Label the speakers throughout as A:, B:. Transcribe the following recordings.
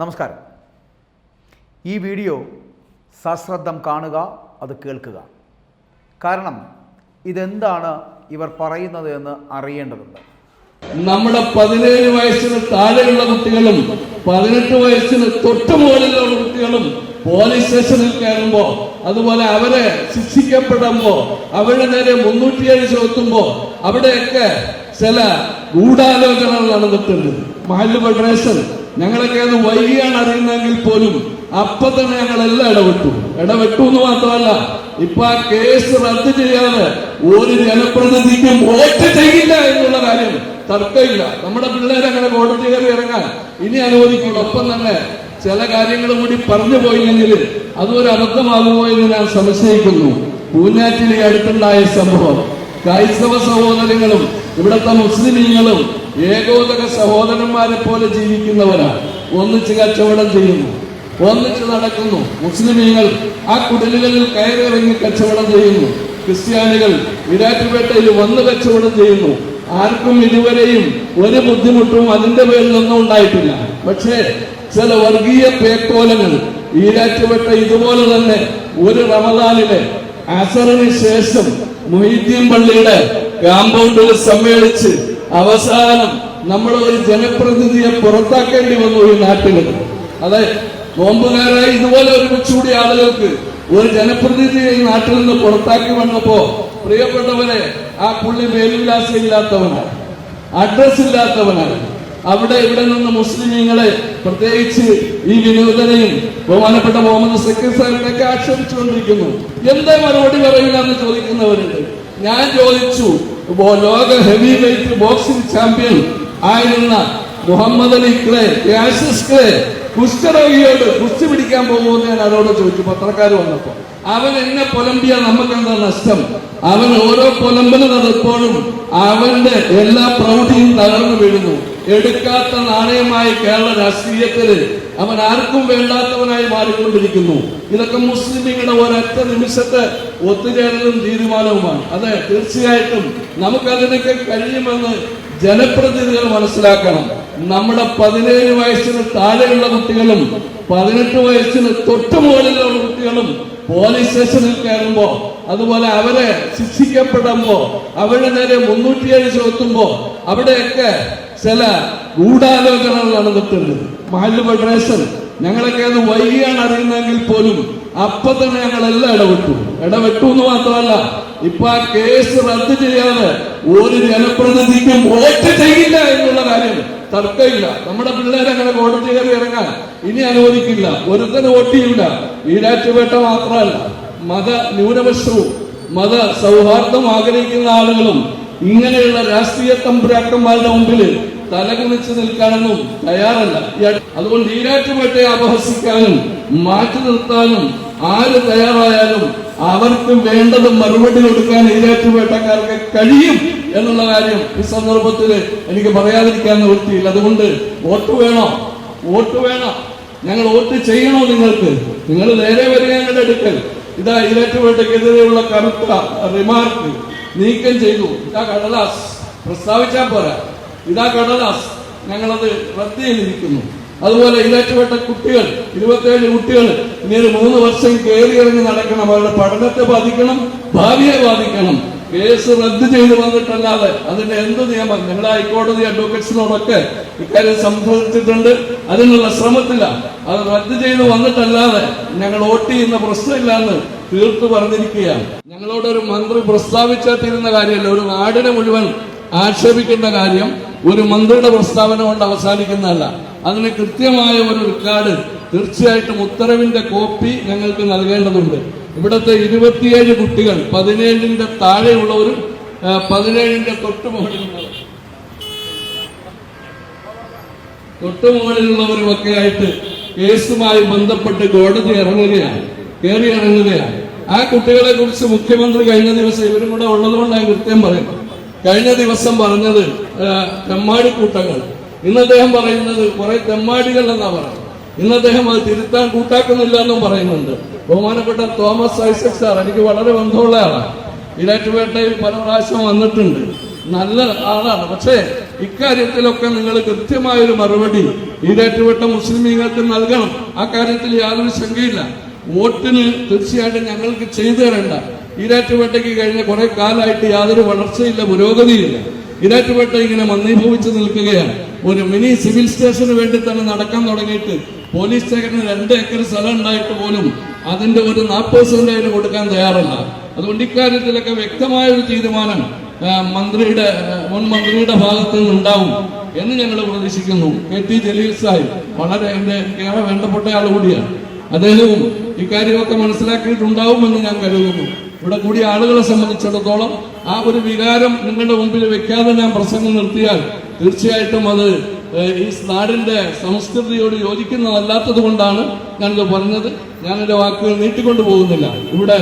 A: നമസ്കാരം. ഈ വീഡിയോ സശ്രദ്ധം കാണുക അത് കേൾക്കുക. കാരണം ഇതെന്താണ് ഇവർ പറയുന്നത് എന്ന് അറിയേണ്ടതുണ്ട്.
B: നമ്മുടെ പതിനേഴ് വയസ്സിന് താഴെയുള്ള കുട്ടികളും പതിനെട്ട് വയസ്സിന് തൊട്ട് മുകളിലുള്ള കുട്ടികളും പോലീസ് സ്റ്റേഷനിൽ കയറുമ്പോ അതുപോലെ അവരെ ശിക്ഷിക്കപ്പെടുമ്പോ അവരുടെ നേരെ മുന്നൂറ്റിയേഴ് ചുമത്തുമ്പോ അവിടെയൊക്കെ ചില ഗൂഢാലോചനകൾ നടന്നിട്ടുണ്ട്. മഹല്ല് ഫെഡറേഷൻ ഞങ്ങളൊക്കെ അത് വൈകിയാണ് അറിയുന്നതെങ്കിൽ പോലും അപ്പൊ തന്നെ ഞങ്ങൾ എല്ലാം ഇടപെട്ടു. ഇടപെട്ടു എന്ന് മാത്രമല്ല ഇപ്പൊ ആ കേസ് റദ്ദ് ചെയ്യാതെ ഒരു ജനപ്രതിനിധിക്കും വോട്ട് ചെയ്യില്ല എന്നുള്ള കാര്യം തർക്കമില്ല. നമ്മുടെ പിള്ളേരെ അങ്ങനെ കോടതി കയറി ഇറങ്ങാൻ ഇനി അനുവദിക്കുള്ളൂ ഒപ്പം തന്നെ ചില കാര്യങ്ങൾ കൂടി പറഞ്ഞു പോയില്ലെങ്കിൽ അതൊരു അബദ്ധമാകുമോ എന്ന് ഞാൻ സംശയിക്കുന്നു. പൂഞ്ഞാറ്റിൽ ഈ അടുത്തുണ്ടായ സംഭവം. ക്രൈസ്തവ സഹോദരങ്ങളും ഇവിടുത്തെ മുസ്ലിമീങ്ങളും ഏകോദക സഹോദരന്മാരെ പോലെ ജീവിക്കുന്നവരാണ് ഒന്നിച്ച് കച്ചവടം ചെയ്യുന്നു. ഒന്നിച്ച് നടക്കുന്നു. മുസ്ലിമീങ്ങൾ ആ കുടലുകളിൽ കയറിറങ്ങി കച്ചവടം ചെയ്യുന്നു. ക്രിസ്ത്യാനികൾ വിരാറ്റുപേട്ടയിൽ വന്ന് കച്ചവടം ചെയ്യുന്നു. ആർക്കും ഇതുവരെയും ഒരു ബുദ്ധിമുട്ടും അതിന്റെ പേരിൽ പേരിലൊന്നും ഉണ്ടായിട്ടില്ല. പക്ഷേ ചില വർഗീയ പേക്കോലങ്ങൾ ഈരാറ്റുപെട്ട ഇതുപോലെ തന്നെ ഒരു റമദാനിലെ അസറിന് ശേഷം മൊഹീദ്യം പള്ളിയുടെ കാമ്പൗണ്ടിൽ സമ്മേളിച്ച് അവസാനം നമ്മൾ ഒരു ജനപ്രതിനിധിയെ പുറത്താക്കേണ്ടി വന്നു ഈ നാട്ടിൽ അതെ നോമ്പുകാരായി ഇതുപോലെ ഒരു കൊച്ചുകൂടി ആളുകൾക്ക് ഒരു ജനപ്രതിനിധിയെ ഈ നാട്ടിൽ നിന്ന് പുറത്താക്കി വന്നപ്പോ പ്രിയപ്പെട്ടവരെ ആ പുള്ളി മേൽവിലാസം ഇല്ലാത്തവനാണ് അഡ്രസ് ഇല്ലാത്തവനാണ്. അവിടെ ഇവിടെ നിന്ന് മുസ്ലിമീങ്ങളെ പ്രത്യേകിച്ച് ഈ വിനോദനയും ബഹുമാനപ്പെട്ട മുഹമ്മദ് സക്കീർ സാഹിബിനൊക്കെ ആക്ഷേപിച്ചുകൊണ്ടിരിക്കുന്നു. എന്താ മറുപടി പറയില്ല എന്ന് ചോദിക്കുന്നവരുണ്ട്. ഞാൻ ചോദിച്ചു ലോക ഹെവി വെയിറ്റ് ബോക്സിംഗ് ചാമ്പ്യൻ ആയിരുന്ന Muhammad Ali Clay Cassius Clay കുഷ്ഠരോഗിയോട് പിടിക്കാൻ പോകുമെന്ന് ഞാൻ അവരോട് ചോദിച്ചു. പത്രക്കാർ വന്നപ്പോ അവൻ എന്നെ പൊലമ്പിയ നമുക്ക് എന്താ നഷ്ടം? അവൻ ഓരോ പൊലമ്പൽ നടപ്പോഴും അവന്റെ എല്ലാ പ്രൗഢിയും തകർന്നു വീഴുന്നു. എടുക്കാത്ത നാണയമായി കേരള രാഷ്ട്രീയത്തിൽ അവൻ ആർക്കും വേണ്ടാത്തവനായി മാറിക്കൊണ്ടിരിക്കുന്നു. ഇതൊക്കെ മുസ്ലിമികളുടെ ഒരൊറ്റ നിമിഷത്തെ ഒത്തുചേരലും തീരുമാനവുമാണ്. അതെ തീർച്ചയായിട്ടും നമുക്കതിനൊക്കെ കഴിയുമെന്ന് ജനപ്രതിനിധികൾ മനസ്സിലാക്കണം. നമ്മുടെ പതിനേഴ് വയസ്സിന് താഴെയുള്ള കുട്ടികളും പതിനെട്ട് വയസ്സിന് തൊട്ട് മുകളിലുള്ള കുട്ടികളും പോലീസ് സ്റ്റേഷനിൽ കയറുമ്പോ അതുപോലെ അവരെ ശിക്ഷിക്കപ്പെടുമ്പോ അവരുടെ നേരെ മുന്നൂറ്റിയേഴ് ചുമത്തുമ്പോ അവിടെയൊക്കെ ചില ഗൂഢാലോചനകൾ നടന്നിട്ടുണ്ട് മഹല്ല് ഫെഡറേഷൻ ഞങ്ങളൊക്കെ അത് വൈകിയാണ് അറിയുന്നതെങ്കിൽ പോലും അപ്പൊ തന്നെ ഞങ്ങൾ എല്ലാം ഇടപെട്ടു. ഇടപെട്ടു എന്ന് മാത്രമല്ല ഇപ്പൊ ആ കേസ് റദ്ദ് ചെയ്യാതെ ഒരു ജനപ്രതിനിധിക്കും വോട്ട് ചെയ്യില്ല എന്നുള്ള കാര്യം തർക്കമില്ല. നമ്മുടെ പിള്ളേരെ അങ്ങനെ കോടതി കയറി ഇറങ്ങാൻ ഇനി അനുവദിക്കില്ല. ഒരുത്തന് വോട്ട് ചെയ്യില്ല ഈരാറ്റുപേട്ട മാത്രമല്ല മത ന്യൂനപക്ഷവും മത സൗഹാർദ്ദം ആഗ്രഹിക്കുന്ന ആളുകളും ഇങ്ങനെയുള്ള രാഷ്ട്രീയ തമ്പുരാക്കന്മാരുടെ മുമ്പിൽ തലകുണിച്ച് നിൽക്കാനൊന്നും തയ്യാറല്ല. അതുകൊണ്ട് ഈരാറ്റുപേട്ടയെ അപഹസിക്കാനും മാറ്റി നിർത്താനും ആര് തയ്യാറായാലും അവർക്ക് വേണ്ടത് മറുപടി കൊടുക്കാൻ ഈരാറ്റുപേട്ടക്കാർക്ക് കഴിയും എന്നുള്ള കാര്യം ഈ സന്ദർഭത്തിൽ എനിക്ക് പറയാതിരിക്കാൻ നിവൃത്തിയില്ല. അതുകൊണ്ട് വോട്ട് വേണോ? വോട്ട് വേണം? ഞങ്ങൾ വോട്ട് ചെയ്യണോ നിങ്ങൾക്ക്? നിങ്ങൾ നേരെ വരിക ഞങ്ങളുടെ അടുക്കൽ ഇതാ ഈരാറ്റുപേട്ടക്കെതിരെയുള്ള കറുത്ത റിമാർക്ക് നീക്കം ചെയ്തു. ഇതാ കടലാസ്. പ്രസ്താവിച്ചാൽ പോരാ. ഇതാ കടലാസ്. ഞങ്ങളത് റദ്ദ് ചെയ്തിരിക്കുന്നു അതുപോലെ ഇലറ്റുപെട്ട കുട്ടികൾ ഇരുപത്തിയേഴ് കുട്ടികൾ ഇനി ഒരു മൂന്ന് വർഷം കയറി ഇറങ്ങി നടക്കണം. അവരുടെ പഠനത്തെ ബാധിക്കണം ഭാവിയെ ബാധിക്കണം. കേസ് റദ്ദ് ചെയ്ത് വന്നിട്ടല്ലാതെ അതിന്റെ എന്ത് നിയമം? ഞങ്ങൾ ഹൈക്കോടതി അഡ്വക്കേറ്റ്സിനോടൊക്കെ ഇക്കാര്യം സംസാരിച്ചിട്ടുണ്ട്. അതിനുള്ള ശ്രമത്തില്ല അത് റദ്ദ് ചെയ്ത് വന്നിട്ടല്ലാതെ ഞങ്ങൾ വോട്ട് ചെയ്യുന്ന പ്രശ്നമില്ല എന്ന് തീർത്തു പറഞ്ഞിരിക്കുകയാണ്. ഞങ്ങളോടൊരു മന്ത്രി പ്രസ്താവിച്ചാൽ തീരുന്ന കാര്യമല്ല. ഒരു നാടിനെ മുഴുവൻ ആക്ഷേപിക്കേണ്ട കാര്യം ഒരു മന്ത്രിയുടെ പ്രസ്താവന കൊണ്ട് അവസാനിക്കുന്നതല്ല. അതിന് കൃത്യമായ ഒരു റെക്കോർഡ് തീർച്ചയായിട്ടും ഉത്തരവിന്റെ കോപ്പി ഞങ്ങൾക്ക് നൽകേണ്ടതുണ്ട്. ഇവിടുത്തെ ഇരുപത്തിയേഴ് കുട്ടികൾ പതിനേഴിന്റെ താഴെയുള്ളവരും പതിനേഴിന്റെ തൊട്ട് മുകളിലുള്ളവരും തൊട്ട് മുകളിലുള്ളവരും ഒക്കെ ആയിട്ട് കേസുമായി ബന്ധപ്പെട്ട് കോടതി ഇറങ്ങുകയാണ് കയറി ഇറങ്ങുകയാണ്. ആ കുട്ടികളെ കുറിച്ച് മുഖ്യമന്ത്രി കഴിഞ്ഞ ദിവസം ഇവരും കൂടെ ഉള്ളതുകൊണ്ട് ഞാൻ കൃത്യം പറയും കഴിഞ്ഞ ദിവസം പറഞ്ഞത് തെമ്മാടി കൂട്ടങ്ങൾ. ഇന്ന് അദ്ദേഹം പറയുന്നത് കുറെ തെമ്മാടികൾ എന്നാ പറയുന്നത്. ഇന്ന് അദ്ദേഹം അത് തിരുത്താൻ കൂട്ടാക്കുന്നില്ല എന്നും പറയുന്നുണ്ട്. ബഹുമാനപ്പെട്ട തോമസ് ഐസക് സാർ എനിക്ക് വളരെ ബന്ധമുള്ള ആളാണ്. ഇരാറ്റുപേട്ടയിൽ പല പ്രാവശ്യം വന്നിട്ടുണ്ട്. നല്ല ആളാണ്. പക്ഷേ ഇക്കാര്യത്തിലൊക്കെ നിങ്ങൾ കൃത്യമായൊരു മറുപടി ഈരാറ്റുപേട്ട ലീഗർക്ക് നൽകണം. ആ കാര്യത്തിൽ യാതൊരു ശങ്കയില്ല വോട്ടിന് തീർച്ചയായിട്ടും ഞങ്ങൾക്ക് ചെയ്തു തരണ്ട ഈരാറ്റുപേട്ടയ്ക്ക് കഴിഞ്ഞ കുറെ കാലമായിട്ട് യാതൊരു വളർച്ചയില്ല പുരോഗതിയില്ല. ഈരാറ്റുപേട്ട ഇങ്ങനെ മന്ദീഭവിച്ച് നിൽക്കുകയാണ്. ഒരു മിനി സിവിൽ സ്റ്റേഷന് വേണ്ടി തന്നെ നടക്കാൻ തുടങ്ങിയിട്ട് പോലീസ് സ്റ്റേഷന് രണ്ട് ഏക്കർ സ്ഥലം ഉണ്ടായിട്ട് പോലും അതിന്റെ ഒരു നാൽപ്പത് സെന്റ് അതിന് കൊടുക്കാൻ തയ്യാറല്ല. അതുകൊണ്ട് ഇക്കാര്യത്തിലൊക്കെ വ്യക്തമായ ഒരു തീരുമാനം മന്ത്രിയുടെ മുൻ മന്ത്രിയുടെ ഭാഗത്ത് നിന്നുണ്ടാവും എന്ന് ഞങ്ങൾ പ്രതീക്ഷിക്കുന്നു. കെ ടി ജലീൽ സാഹിബ് വളരെ എന്റെ ഏറെ വേണ്ടപ്പെട്ട ആൾ കൂടിയാണ്. അദ്ദേഹവും ഇക്കാര്യമൊക്കെ മനസ്സിലാക്കിയിട്ടുണ്ടാവുമെന്ന് ഞാൻ കരുതുന്നു. ഇവിടെ കൂടിയ ആളുകളെ സംബന്ധിച്ചിടത്തോളം ആ ഒരു വികാരം നിങ്ങളുടെ മുമ്പിൽ വെക്കാതെ ഞാൻ പ്രസംഗം നിർത്തിയാൽ തീർച്ചയായിട്ടും അത് ഈ നാടിന്റെ സംസ്കൃതിയോട് യോജിക്കുന്നതല്ലാത്തത് കൊണ്ടാണ് ഞാനിത് പറഞ്ഞത്. ഞാൻ എന്റെ വാക്കുകൾ നീട്ടിക്കൊണ്ടു പോകുന്നില്ല. ഇവിടെ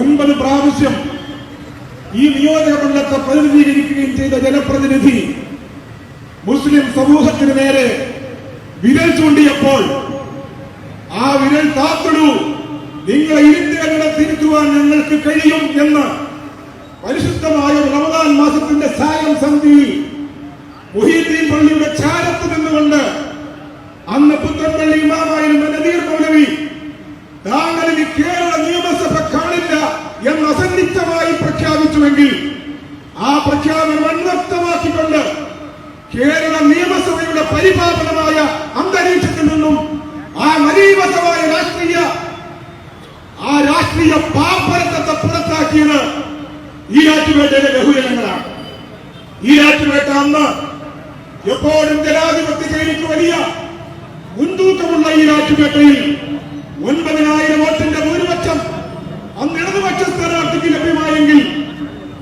C: ഒൻപത് പ്രാവശ്യം ഈ നിയോജക മണ്ഡലത്തെ പ്രതിനിധീകരിക്കുകയും ചെയ്ത ജനപ്രതിനിധി മുസ്ലിം സമൂഹത്തിന് നേരെ വിരൽ ചൂണ്ടിയപ്പോൾ ആ വിരൽ താത്തിടൂ. നിങ്ങളെ ഇരുത്തുകളെ തിരുത്തുവാൻ ഞങ്ങൾക്ക് കഴിയും എന്ന്. പരിശുദ്ധമായ റമദാൻ മാസത്തിന്റെ സായം സന്ധിയിൽ മലീമസമായ രാഷ്ട്രീയ ആ രാഷ്ട്രീയ പാപ്പരത്തെ പുറത്താക്കിയത് ഈരാറ്റുപേട്ടയിലെ ബഹുജനങ്ങളാണ്. ഈരാറ്റുപേട്ട അന്ന് എപ്പോഴും ജനാധിപത്യ ശൈലിക്ക് വലിയ മുൻതൂക്കമുള്ള ഈ രാജ്യവേട്ടയിൽ ഒൻപതിനായിരം വോട്ടിന്റെ ഭൂരിപക്ഷം അന്ന് ഇടതുപക്ഷ സ്ഥാനാർത്ഥിക്ക് ലഭ്യമായെങ്കിൽ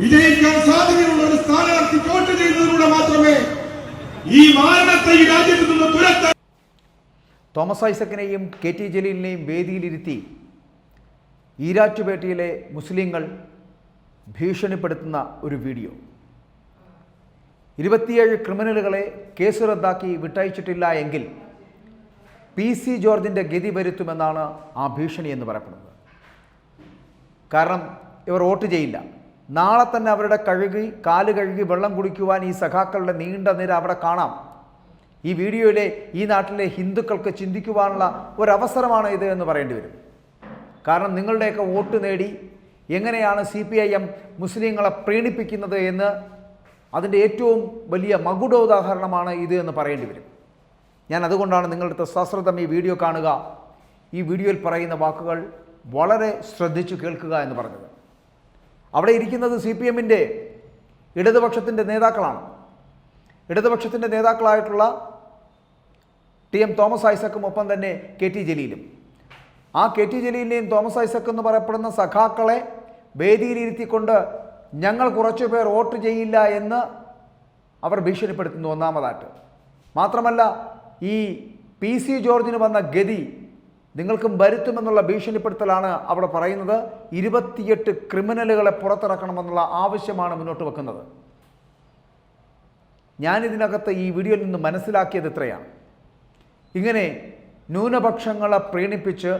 C: വിജയിക്കാൻ സാധ്യതയുള്ള ഒരു സ്ഥാനാർത്ഥി വോട്ട് ചെയ്തതിലൂടെ മാത്രമേ ഈ മാരണത്തെ ഈ രാജ്യത്ത് നിന്ന് തുരത്താൻ
A: തോമസ് ഐസക്കിനെയും കെ ടി ജലീലിനെയും വേദിയിലിരുത്തി ഈരാറ്റുപേട്ടയിലെ മുസ്ലിങ്ങൾ ഭീഷണിപ്പെടുത്തുന്ന ഒരു വീഡിയോ. ഇരുപത്തിയേഴ് ക്രിമിനലുകളെ കേസ് റദ്ദാക്കി വിട്ടയച്ചിട്ടില്ല എങ്കിൽ പി സി ജോർജിന്റെ ഗതി വരുത്തുമെന്നാണ് ആ ഭീഷണി എന്ന് പറയപ്പെടുന്നത്. കാരണം ഇവർ വോട്ട് ചെയ്യില്ല. നാളെ തന്നെ അവരുടെ കഴുകി കാൽ കഴുകി വെള്ളം കുടിക്കുവാൻ ഈ സഖാക്കളുടെ നീണ്ട നിര അവിടെ കാണാം. ഈ വീഡിയോയിലെ ഈ നാട്ടിലെ ഹിന്ദുക്കൾക്ക് ചിന്തിക്കുവാനുള്ള ഒരവസരമാണ് ഇത് എന്ന് പറയേണ്ടി വരും. കാരണം നിങ്ങളുടെയൊക്കെ വോട്ട് നേടി എങ്ങനെയാണ് സി പി ഐ എം മുസ്ലിങ്ങളെ പ്രീണിപ്പിക്കുന്നത് എന്ന് അതിന്റെ ഏറ്റവും വലിയ മകുടോദാഹരണമാണ് ഇത് എന്ന് പറയേണ്ടി വരും. ഞാൻ അതുകൊണ്ടാണ് നിങ്ങളുടെ സശ്രദ്ധം ഈ വീഡിയോ കാണുക. ഈ വീഡിയോയിൽ പറയുന്ന വാക്കുകൾ വളരെ ശ്രദ്ധിച്ചു കേൾക്കുക എന്ന് പറഞ്ഞത്. അവിടെ ഇരിക്കുന്നത് സി പി എമ്മിന്റെ ഇടതുപക്ഷത്തിന്റെ നേതാക്കളാണ്. ഇടതുപക്ഷത്തിന്റെ നേതാക്കളായിട്ടുള്ള ടി എം തോമസ് ഐസക്കും ഒപ്പം തന്നെ കെ ടി ജലീലും. ആ കെ ടി ജലീലിനെയും തോമസ് ഐസക് എന്ന് പറയപ്പെടുന്ന സഖാക്കളെ വേദിയിലിരുത്തിക്കൊണ്ട് ഞങ്ങൾ കുറച്ചു പേർ വോട്ട് ചെയ്യില്ല എന്ന് അവർ ഭീഷണിപ്പെടുത്തുന്നു ഒന്നാമതായിട്ട്. മാത്രമല്ല ഈ പി സി ജോർജിന് വന്ന ഗതി നിങ്ങൾക്കും വരുത്തുമെന്നുള്ള ഭീഷണിപ്പെടുത്തലാണ് അവിടെ പറയുന്നത്. ഇരുപത്തിയെട്ട് ക്രിമിനലുകളെ പുറത്തിറക്കണമെന്നുള്ള ആവശ്യമാണ് മുന്നോട്ട് വെക്കുന്നത്. ഞാനിതിനകത്ത് ഈ വീഡിയോയിൽ നിന്ന് മനസ്സിലാക്കിയത് ഇത്രയാണ്. ഇങ്ങനെ ന്യൂനപക്ഷങ്ങളെ പ്രീണിപ്പിച്ച്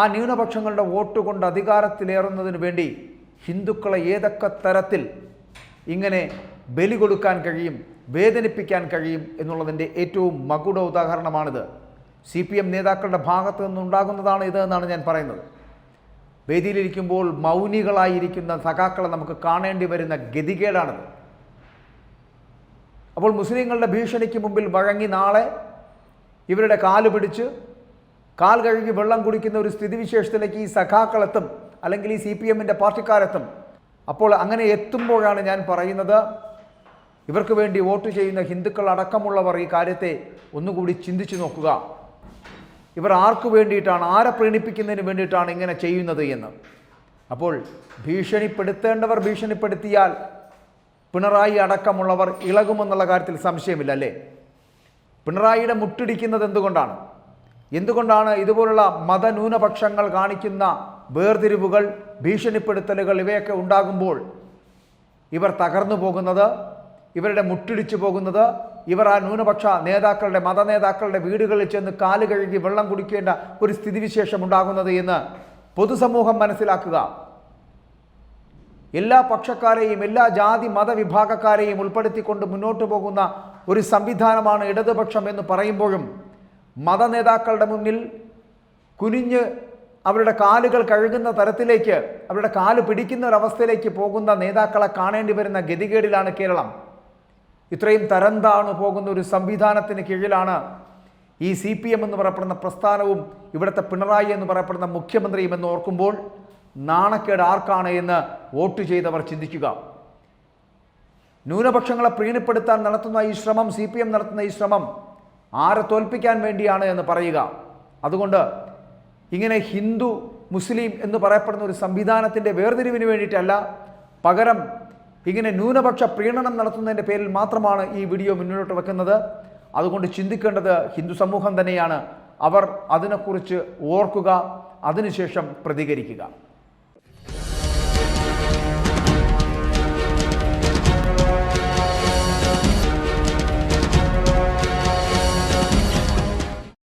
A: ആ ന്യൂനപക്ഷങ്ങളുടെ വോട്ട് കൊണ്ട് അധികാരത്തിലേറുന്നതിന് വേണ്ടി ഹിന്ദുക്കളെ ഏതൊക്കെ തരത്തിൽ ഇങ്ങനെ ബലി കൊടുക്കാൻ കഴിയും വേദനിപ്പിക്കാൻ കഴിയും എന്നുള്ളതിന്റെ ഏറ്റവും മകുട ഉദാഹരണമാണിത്. സി പി എം നേതാക്കളുടെ ഭാഗത്ത് നിന്നുണ്ടാകുന്നതാണ് ഇത് എന്നാണ് ഞാൻ പറയുന്നത്. വേദിയിലിരിക്കുമ്പോൾ മൗനികളായിരിക്കുന്ന സഖാക്കളെ നമുക്ക് കാണേണ്ടി വരുന്ന ഗതികേടാണിത്. അപ്പോൾ മുസ്ലിങ്ങളുടെ ഭീഷണിക്ക് മുമ്പിൽ വഴങ്ങി നാളെ ഇവരുടെ കാൽ പിടിച്ച് കാൽ കഴുകി വെള്ളം കുടിക്കുന്ന ഒരു സ്ഥിതിവിശേഷത്തിലേക്ക് ഈ സഖാക്കളെത്തും അല്ലെങ്കിൽ ഈ സി പി എമ്മിന്റെ പാർട്ടിക്കാരെത്തും. അപ്പോൾ അങ്ങനെ എത്തുമ്പോഴാണ് ഞാൻ പറയുന്നത് ഇവർക്ക് വേണ്ടി വോട്ട് ചെയ്യുന്ന ഹിന്ദുക്കൾ അടക്കമുള്ളവർ ഈ കാര്യത്തെ ഒന്നുകൂടി ചിന്തിച്ചു നോക്കുക. ഇവർ ആർക്കു വേണ്ടിയിട്ടാണ് ആരെ പ്രീണിപ്പിക്കുന്നതിന് വേണ്ടിയിട്ടാണ് ഇങ്ങനെ ചെയ്യുന്നത് എന്ന്. അപ്പോൾ ഭീഷണിപ്പെടുത്തേണ്ടവർ ഭീഷണിപ്പെടുത്തിയാൽ പിണറായി അടക്കമുള്ളവർ ഇളകുമെന്നുള്ള കാര്യത്തിൽ സംശയമില്ല അല്ലേ? പിണറായിയുടെ മുട്ടിടിക്കുന്നത് എന്തുകൊണ്ടാണ്? എന്തുകൊണ്ടാണ് ഇതുപോലുള്ള മതന്യൂനപക്ഷങ്ങൾ കാണിക്കുന്ന വേർതിരിവുകൾ ഭീഷണിപ്പെടുത്തലുകൾ ഇവയൊക്കെ ഉണ്ടാകുമ്പോൾ ഇവർ തകർന്നു പോകുന്നത് ഇവരുടെ മുട്ടിടിച്ചു പോകുന്നത് ഇവർ ആ ന്യൂനപക്ഷ നേതാക്കളുടെ മത നേതാക്കളുടെ വീടുകളിൽ ചെന്ന് കാൽ കഴുകി വെള്ളം കുടിക്കേണ്ട ഒരു സ്ഥിതിവിശേഷം ഉണ്ടാകുന്നത് എന്ന് പൊതുസമൂഹം മനസ്സിലാക്കുക. എല്ലാ പക്ഷക്കാരെയും എല്ലാ ജാതി മതവിഭാഗക്കാരെയും ഉൾപ്പെടുത്തിക്കൊണ്ട് മുന്നോട്ട് പോകുന്ന ഒരു സംവിധാനമാണ് ഇടതുപക്ഷം എന്ന് പറയുമ്പോഴും മത നേതാക്കളുടെ മുന്നിൽ കുനിഞ്ഞ് അവരുടെ കാലുകൾ കഴുകുന്ന തരത്തിലേക്ക് അവരുടെ കാൽ പിടിക്കുന്ന ഒരവസ്ഥയിലേക്ക് പോകുന്ന നേതാക്കളെ കാണേണ്ടി വരുന്ന ഗതികേടിലാണ് കേരളം. ഇത്രയും തരംതാണു പോകുന്ന ഒരു സംവിധാനത്തിന് കീഴിലാണ് ഈ സി പി എം എന്ന് പറയപ്പെടുന്ന പ്രസ്ഥാനവും ഇവിടുത്തെ പിണറായി എന്ന് പറയപ്പെടുന്ന മുഖ്യമന്ത്രിയും എന്ന് ഓർക്കുമ്പോൾ നാണക്കേട് ആർക്കാണ് എന്ന് വോട്ട് ചെയ്തവർ ചിന്തിക്കുക. ന്യൂനപക്ഷങ്ങളെ പ്രീണിപ്പെടുത്താൻ നടത്തുന്ന ഈ ശ്രമം സി പി എം നടത്തുന്ന ഈ ശ്രമം ആരെ തോൽപ്പിക്കാൻ വേണ്ടിയാണ് എന്ന് പറയുക. അതുകൊണ്ട് ഇങ്ങനെ ഹിന്ദു മുസ്ലിം എന്ന് പറയപ്പെടുന്ന ഒരു സംവിധാനത്തിന്റെ വേർതിരിവിന് വേണ്ടിയിട്ടല്ല പകരം ഇങ്ങനെ ന്യൂനപക്ഷ പ്രീണനം നടത്തുന്നതിന്റെ പേരിൽ മാത്രമാണ് ഈ വീഡിയോ മുന്നോട്ട് വെക്കുന്നത്. അതുകൊണ്ട് ചിന്തിക്കേണ്ടത് ഹിന്ദു സമൂഹം തന്നെയാണ്. അവർ അതിനെക്കുറിച്ച് ഓർക്കുക അതിനുശേഷം പ്രതികരിക്കുക.